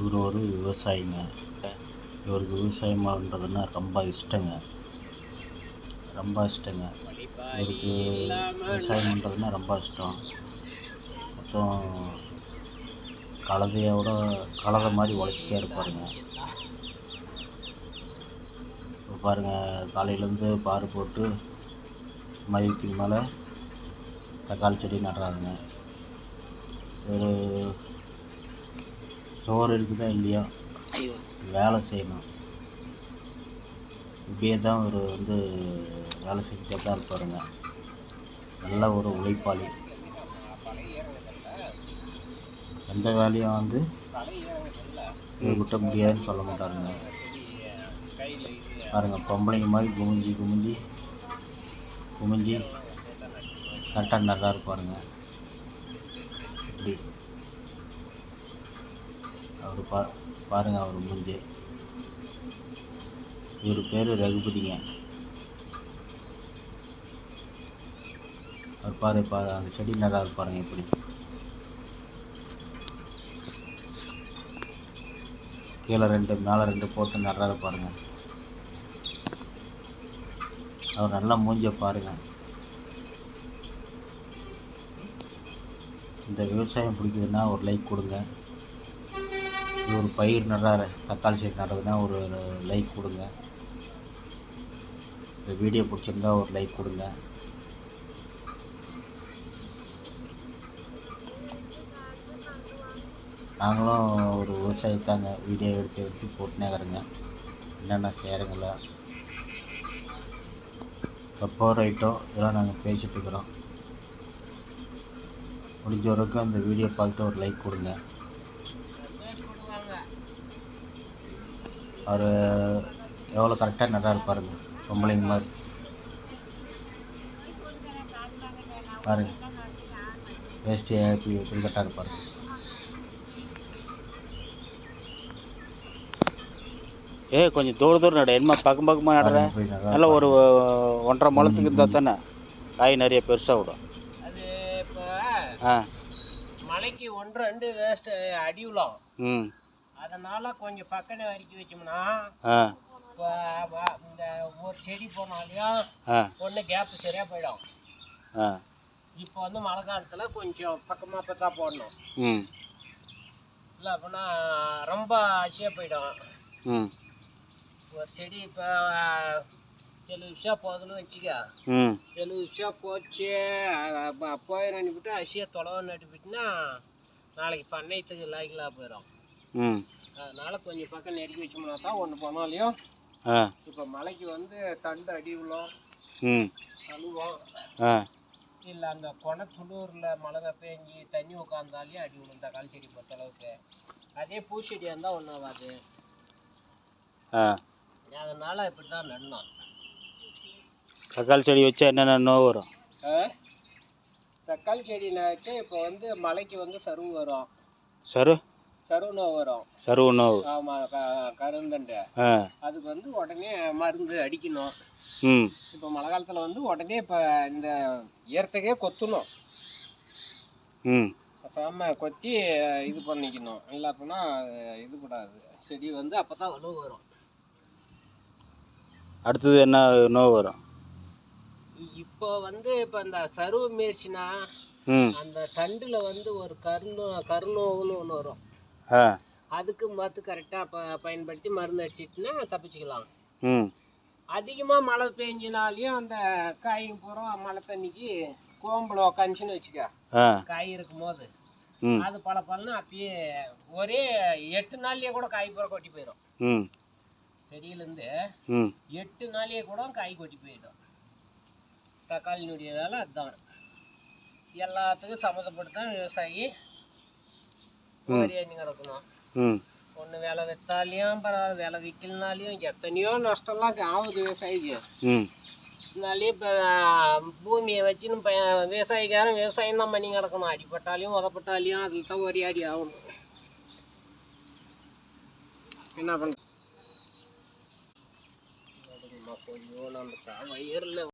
இவர் ஒரு விவசாயிங்க. இவருக்கு விவசாயம் பண்ணுறதுன்னா ரொம்ப இஷ்டங்க. ரொம்ப இஷ்டங்க. இவருக்கு விவசாயம் பண்ணுறதுன்னா ரொம்ப இஷ்டம். மொத்தம் கலதையோட கலதை மாதிரி உழைச்சிட்டே இருப்பாருங்க. பாருங்கள் காலையிலேருந்து பாரு போட்டு மதியத்துக்கு மேலே தக்காளி செடி நடுறாருங்க. ஒரு சோறு இருக்குதா இல்லையா? வேலை செய்யணும். இப்படியே தான் ஒரு வந்து வேலை செஞ்சுட்டே தான் இருப்பாருங்க. நல்ல ஒரு உழைப்பாளி. எந்த வேலையும் வந்து இவர்கிட்ட முடியாதுன்னு சொல்ல மாட்டாருங்க. பாருங்க பொம்பளைங்க மாதிரி குமிஞ்சி குமிஞ்சி குமிஞ்சி கரெக்டாக நல்லா இருப்பாருங்க. இப்படி. அவர் பா பாருங்கள் அவர் மூஞ்சி. இவர் பேர் ரகுபதிங்க. அவர் பாரு பா அந்த செடி நல்லா இருப்பாருங்க இப்படி கீழே ரெண்டு மேலே ரெண்டு போட்டு நல்லா இருப்பாருங்க அவர் நல்லா மூஞ்ச பாருங்கள் இந்த விவசாயம் பிடிக்குதுன்னா ஒரு லைக் கொடுங்க. ஒரு பயிர் நடுறாரு. தக்காளி செடி நடுறதுன்னா ஒரு லைக் கொடுங்க. இந்த வீடியோ பிடிச்சிருந்தா ஒரு லைக் கொடுங்க. நாங்களும் ஒரு விவசாயத்தாங்க. வீடியோ எடுத்து எடுத்து போட்டுனேக்கிறேங்க என்னென்ன செய்கிறங்களா தப்போ ரைட்டோ இதெல்லாம் நாங்கள் பேசிகிட்டு இருக்கிறோம். முடிஞ்ச வரைக்கும் அந்த வீடியோ பார்த்துட்டு ஒரு லைக் கொடுங்க. அவர் எவ்வளோ கரெக்டாக நல்லா இருப்பாருங்க பொம்பளைங்க மாதிரி. பாருங்க. வேஸ்டி எப்படி எப்படி கரெக்டாக இருப்பாருங்க ஏ கொஞ்சம் தூர தூரம் நட. என்ன பக்கம் பக்கமாக நடுற? பாருங்க, எப்படி நல்லா ஒரு ஒன்றரை முளத்துக்கு இருந்தால் தானே? காய் நிறைய பெருசாக விடும். அது இப்போ ஆ. மலைக்கு ஒன்று ரெண்டு வேஸ்ட் அடி விழும் ம். அதனால கொஞ்சம் பக்கனை வரைக்கும் வச்சோம்னா இந்த ஒரு செடி போனாலையும் ஒன்று கேப்பு சரியாக போயிடும். இப்போ வந்து மழை காலத்தில் கொஞ்சம் பக்கமாக பக்கா போடணும். இல்லை அப்படின்னா ரொம்ப அசியாக போயிடும். ஒரு செடி இப்போ எழுபது விஷயம் போகுதுன்னு வச்சுக்க. எழுபது விஷயம் போச்சு போயிட அனுப்பிட்டு அசியாக தொலைவை நட்டுப்பிட்டுனா நாளைக்கு பண்ணையத்துக்கு லாய்க்கலாக போயிடும். அதனால கொஞ்சம் பக்கம் நெருக்கி வச்சோம்னா தான் ஒன்று போனாலையும் ஆ. இப்போ மலைக்கு வந்து தண்டு அடி விழும் ம். அழுவோம் ஆ. இல்லை அந்த கொனை துளூரில் மழை பேஞ்சி தண்ணி உட்காந்தாலே அடி விழும் தக்காளி செடி பொறுத்த அளவுக்கு. அதே பூச்செடியாக இருந்தால் ஒன்றும் ஆகாது. அதனால இப்படி தான் நடணும். தக்காளி செடி வச்சா என்னென்ன நோய் வரும்? தக்காளி செடி வச்சு இப்போ வந்து மலைக்கு வந்து சருவு வரும். சரு? சருவு நோய் வரும் சருவு நோவு ஆமாம் க கருந்தண்டு அதுக்கு வந்து உடனே மருந்து அடிக்கணும். ம். இப்போ மழை காலத்தில் வந்து உடனே இப்போ இந்த ஈரத்துக்கே கொத்தணும். ம். பேசாம கொத்தி இது பண்ணிக்கணும். இல்லாட்டினா இது கூடாது. செடி வந்து அப்போ தான் வலு வரும். அடுத்தது என்ன நோய் வரும்? இப்போ வந்து இப்போ இந்த சருவு மேய்ச்சினா அந்த தண்டில் வந்து ஒரு கருநோ கருநோவுன்னு ஒன்று வரும். அதுக்கு மருந்து கரெக்டாக ப பயன்படுத்தி மருந்து அடிச்சிட்டுனா தப்பிச்சுக்கலாம். ம். அதிகமாக மழை பெஞ்சினாலையும் அந்த காய்ங்க பூரா மழை தண்ணிக்கு கோம்பளம் உக்காந்துச்சின்னு வச்சுக்க. காய் இருக்கும் போது அது பல பலன்னு அப்பயே ஒரே எட்டு நாள்லயே கூட காய் பூரா கொட்டி போயிடும். ம். செடியிலேருந்து ம். எட்டு நாளையே கூட காய் கொட்டி போயிடும். தக்காளியினுடைய வேலை அதுதான் எல்லாத்துக்கும் சம்மந்தப்பட்டு தான் விவசாயி வேலை விற்றாலையும் பரவாயில்ல வேலை விற்கலனாலையும் எத்தனையோ நஷ்டம்லாம் ஆகுது விவசாயிக்கு. ம். இதனாலே இப்போ பூமியை வச்சுன்னு ப விவசாயிக்காரன் விவசாயம் தான் பண்ணி கிடக்கணும். அடிப்பட்டாலையும் உதப்பட்டாலையும் அதில் தான் ஒரே அடி ஆகணும். என்ன பண்ண வயிறில்